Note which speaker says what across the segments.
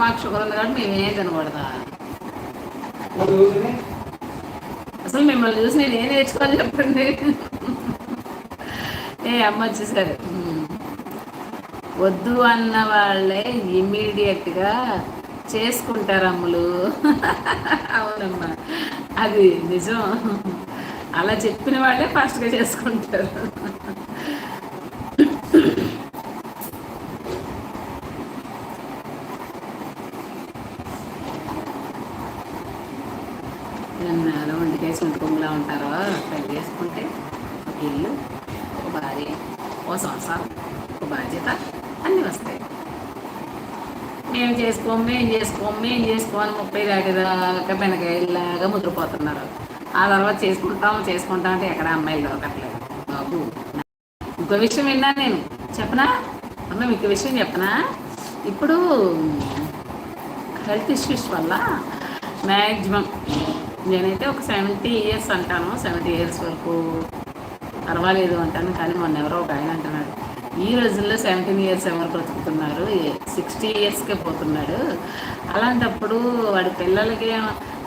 Speaker 1: మాకు షుగర్ ఉంది కాబట్టి మేమేం తినకూడదా?
Speaker 2: మరి రోజుని
Speaker 1: అసలు మిమ్మల్ని చూసి నేను ఏం నేర్చుకోవాలి చెప్పండి. ఏ అమ్మ వచ్చేసారు. వద్దు అన్న వాళ్ళే ఇమ్మీడియట్గా చేసుకుంటారు అమ్ములు. అవునమ్మా. అది నిజం. అలా చెప్పిన వాళ్ళే ఫాస్ట్గా చేసుకుంటారు. ఎన్నాళ్ళు వంటికేసి వండుకోములా ఉంటారో పెళ్ళి చేసుకుంటే ఒక ఇల్లు ఒక భార్య ఓ సంసారం ఒక బాధ్యత అన్నీ వస్తాయి. మేము చేసుకోము మేము చేసుకోము మేము చేసుకోమని ముప్పై దాటిదాకా బెనకాయలాగా ముద్రపోతున్నారు. ఆ తర్వాత చేసుకుంటాం చేసుకుంటాం అంటే ఎక్కడ అమ్మాయిలు దొరకట్లేదు. బాబు ఇంకో విషయం విన్నాను నేను. చెప్పనా? అమ్మ మీకు విషయం చెప్పనా? ఇప్పుడు హెల్త్ ఇష్యూస్ వల్ల మ్యాక్సిమం నేనైతే ఒక సెవెంటీ ఇయర్స్ అంటాను. సెవెంటీ ఇయర్స్ వరకు పర్వాలేదు అంటాను. కానీ మొన్న ఎవరో ఒక ఆయన అంటున్నాడు. ఈ రోజుల్లో సెవెంటీన్ ఇయర్స్ ఎవరు బ్రతుకుతున్నారు? సిక్స్టీ ఇయర్స్కే పోతున్నాడు. అలాంటప్పుడు వాడి పిల్లలకి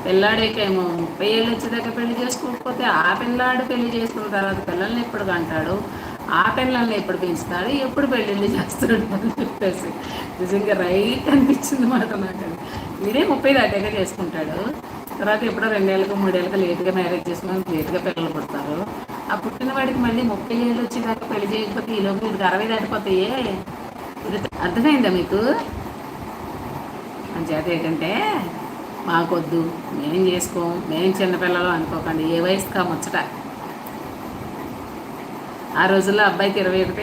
Speaker 1: పిల్లాడేకేమో ముప్పై ఏళ్ళు వచ్చేదాకా పెళ్ళి చేసుకోకపోతే ఆ పిల్లాడు పెళ్ళి చేసుకున్న తర్వాత పిల్లల్ని ఎప్పుడు కంటాడు? ఆ పిల్లల్ని ఎప్పుడు పెంచుతాడు? ఎప్పుడు పెళ్ళిళ్ళు చేస్తాడు అని చెప్పేసి. నిజంగా రైట్ అనిపించింది మాట నాకు ఇదే మీరే ముప్పై దాటాక చేసుకుంటాడు. తర్వాత ఎప్పుడో రెండేళ్ళకి మూడేళ్ళకి లేట్గా మ్యారేజ్ చేసుకుని లేట్గా పిల్లలు పుడతారు. ఆ పుట్టిన వాడికి మళ్ళీ ముప్పై ఏళ్ళు వచ్చేదాకా పెళ్ళి చేయకపోతే ఈలోపు వీడికి అరవై దాటిపోతాయే. ఇది అర్థమైందా మీకు? అంచేత ఏంటంటే మాకొద్దు మేం చేసుకోం మేం చిన్నపిల్లలు అనుకోకండి ఏ వయసు కా ముచ్చట. ఆ రోజుల్లో అబ్బాయికి ఇరవై ఒకటి